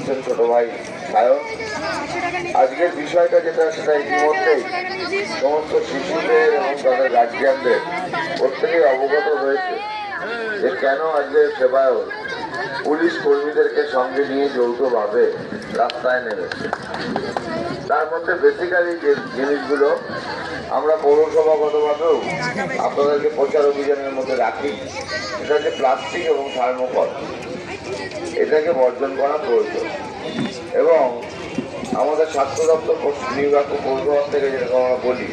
করছেন ছোট ভাই সায়ন আজকের বিষয়টা যেটা, সেটা ইতিমধ্যেই সমস্ত শিশুদের এবং তাদের গার্জিয়ানদের প্রত্যেকেই অবগত হয়েছে যে কেন আজকে সেবায়ক পুলিশ কর্মীদেরকে সঙ্গে নিয়ে যৌথভাবে রাস্তায় নেমেছে। তার মধ্যে বেসিক্যালি যে জিনিসগুলো আমরা পৌরসভাগতভাবেও আপনাদেরকে প্রচার অভিযানের মধ্যে রাখি, সেটা হচ্ছে প্লাস্টিক এবং থার্মোকল। বর্জন করা প্রয়োজন। এবং আমাদের স্বাস্থ্য দপ্তর নির্বাহ পৌরসভা থেকে যেরকম আমরা বলি,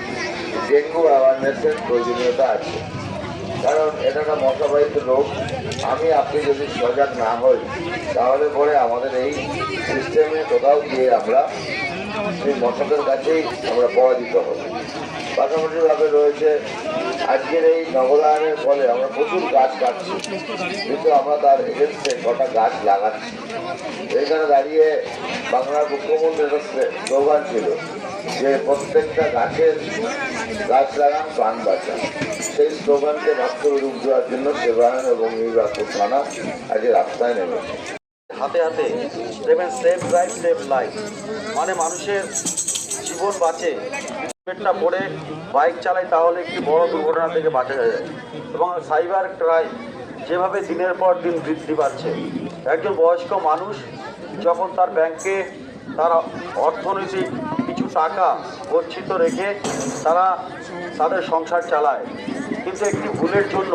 ডেঙ্গু অ্যাওয়ারনেসের প্রয়োজনীয়তা আছে। কারণ এটা একটা মশাবাহিত রোগ। আমি, আপনি যদি সজাগ না হই, তাহলে পরে আমাদের এই সিস্টেমে কোথাও গিয়ে আমরা সেই মশাদের কাছেই আমরা পরাজিত হব। পাশাপাশিভাবে রয়েছে আজকের এই নগরায়নের ফলে আমরা প্রচুর গাছ কাটছি কিন্তু আমরা তার এগেনস্টে কটা গাছ লাগাচ্ছি। এইখানে দাঁড়িয়ে বাংলার মুখ্যমন্ত্রীর স্লোগান ছিল যে প্রত্যেকটা গাছের গাছ লাগান, প্রাণ বাঁচান। সেই স্লোগানকে বাস্তবে রূপ দেওয়ার জন্য সেবায়ন এবং নির্বাচন থানা আজকে রাস্তায় নেমেছে হাতে হাতে দেখবেন সেফ ড্রাইভ সেফ লাইফ মানে মানুষের জীবন বাঁচে। হেলমেটটা পরে বাইক চালায় তাহলে একটি বড় দুর্ঘটনা থেকে বাঁচা যায়। এবং সাইবার ক্রাইম যেভাবে দিনের পর দিন বৃদ্ধি পাচ্ছে, একজন বয়স্ক মানুষ যখন তার ব্যাংকে তার অর্থনৈতিক কিছু টাকা গচ্ছিত রেখে তারা তাদের সংসার চালায়, কিন্তু একটি ভুলের জন্য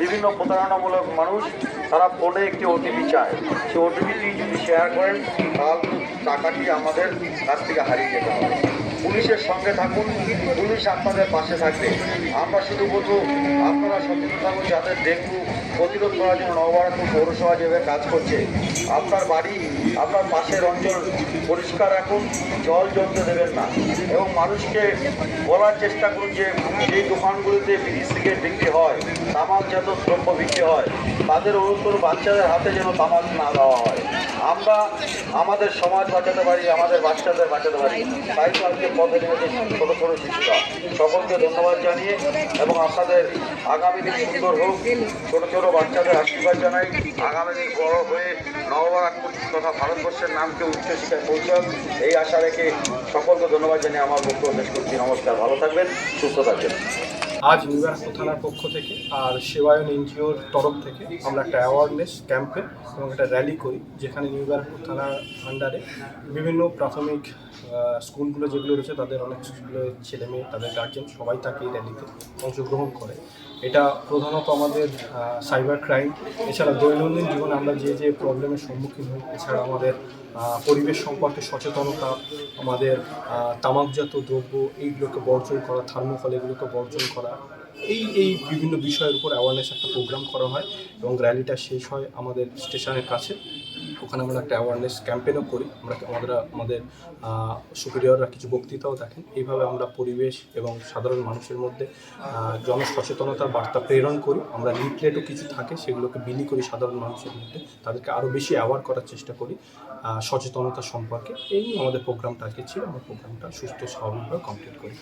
বিভিন্ন প্রতারণামূলক মানুষ তারা ফোনে একটি ওটিপি চায়। সেই ওটিপিটি যদি শেয়ার করেন, তাহলে টাকাটি আমাদের কাছ থেকে হারিয়ে যেতে হবে পুলিশের সঙ্গে থাকুন, পুলিশ আপনাদের পাশে থাকবে। আমরা শুধু বলব, আপনারা সচেতন থাকুন যাদের ডেঙ্গু প্রতিরোধ করার জন্য নবরাত্র পৌরসভা যেভাবে কাজ করছে, আপনার বাড়ি, আপনার পাশের অঞ্চল পরিষ্কার রাখুন, জল জমতে দেবেন না। এবং মানুষকে বলার চেষ্টা করুন যে, যেই দোকানগুলিতে বিড়ি, সিগারেট বিক্রি হয় তামাক তামাকজাত দ্রব্য বিক্রি হয়, তাদের অনুরোধ বাচ্চাদের হাতে যেন তামাক না দেওয়া হয়। আমরা আমাদের সমাজ বাঁচাতে পারি, আমাদের বাচ্চাদের বাঁচাতে পারি। তাই তো আজকে পথে নেমেছে ছোটো ছোটো শিশুরা সকলকে ধন্যবাদ জানিয়ে এবং আপনাদের আগামী দিন সুন্দর হোক। ছোটো ছোটো বাচ্চাদের আশীর্বাদ জানাই। আগামী দিন বড় হয়ে নবরাত্র তথা ভারতবর্ষের নামকে উচ্চশিক্ষায় পৌঁছাক এই আশা রেখে সকলকে ধন্যবাদ জানিয়ে আমার বক্তব্য শেষ করছি। নমস্কার। ভালো থাকবেন, সুস্থ থাকবেন। আজ নিউইয়র্ক থানার পক্ষ থেকে আর সেবায়ন এনজিওর তরফ থেকে আমরা একটা অ্যাওয়ারনেস ক্যাম্পে এবং একটা র্যালি করি, যেখানে নিউইয়র্ক থানার আন্ডারে বিভিন্ন প্রাথমিক স্কুলগুলো যেগুলো রয়েছে তাদের অনেক স্কুলের ছেলে মেয়ে, তাদের গার্জেন সবাই থাকে এই র্যালিতে অংশগ্রহণ করে। এটা প্রধানত আমাদের সাইবার ক্রাইম এছাড়া দৈনন্দিন জীবনে আমরা যে যে প্রবলেমের সম্মুখীন হই, এছাড়া আমাদের পরিবেশ সম্পর্কে সচেতনতা, আমাদের তামাকজাত দ্রব্য, এইগুলোকে বর্জন করা, থার্মোকল এগুলোকে বর্জন করা, এই এই বিভিন্ন বিষয়ের উপর অ্যাওয়ারনেস একটা প্রোগ্রাম করা হয় এবং র্যালিটা শেষ হয় আমাদের স্টেশনের কাছে। ওখানে আমরা একটা অ্যাওয়ারনেস ক্যাম্পেনও করি। আমরা আমাদের আমাদের সুপিরিয়ররা কিছু বক্তৃতাও দেখেন। এইভাবে আমরা পরিবেশ এবং সাধারণ মানুষের মধ্যে জনসচেতনতার বার্তা প্রেরণ করি। আমরা লিফলেটও কিছু থাকে সেগুলোকে বিলি করি সাধারণ মানুষের মধ্যে। তাদেরকে আরও বেশি অ্যাওয়ার করার চেষ্টা করি সচেতনতা সম্পর্কে। এই নিয়ে আমাদের প্রোগ্রামটা আজকে ছিল। আমরা প্রোগ্রামটা সুস্থ স্বাভাবিকভাবে কমপ্লিট করি।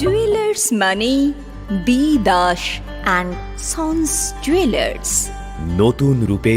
জুয়েলার্স মানে B Das and sons jewellers নতুন রূপে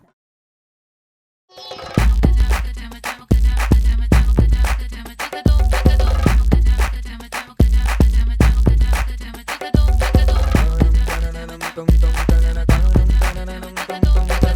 na na na na na